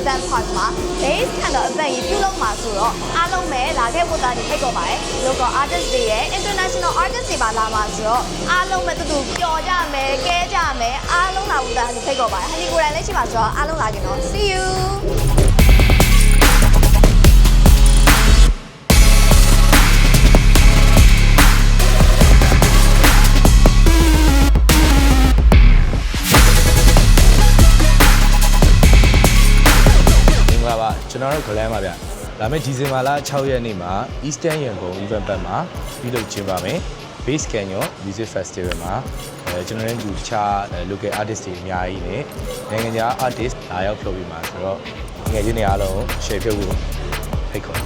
Island Park မှာ base ခံတော့ event ကြီးပြုလုပ်မှာဆိုတော့အားလုံးပဲလာခဲ့ဖို့တာဒီဖိတ်ခေါ်ပါတယ် local artist တွေရဲ့ international artist တွေပါလာမှာဆိုတော့အားလုံးပဲတူတူပျော်ကြမယ်ကဲကြမယ်အားလုံးလာဖို့တာဒီဖိတ်ခေါ်ပါတယ်ဟန်ဒီကိုယ်တိုင်လည်းရှိပါဆိုတော့အားလုံးလာကြတော့ see you ကျွန်တော်တို့ဂလန်ပါဗျလာမယ့်ဒီဇင်ဘာလ6ရက်နေ့မှာ Eastern Yangon Event ဘက်မှာပြုလုပ်ခြင်းပါမယ် Base Canyon Music Festival မှာအဲကျွန်တော်တို့ဒီတခြားအဲ local artist တွေအများကြီးနဲ့နိုင်ငံခြား artist လာရောက်ဖျော်ပြမှာဆိုတော့ငယ်ချင်းတွေအားလုံး share ပြုတ်ဖို့ဖိတ်ခေါ်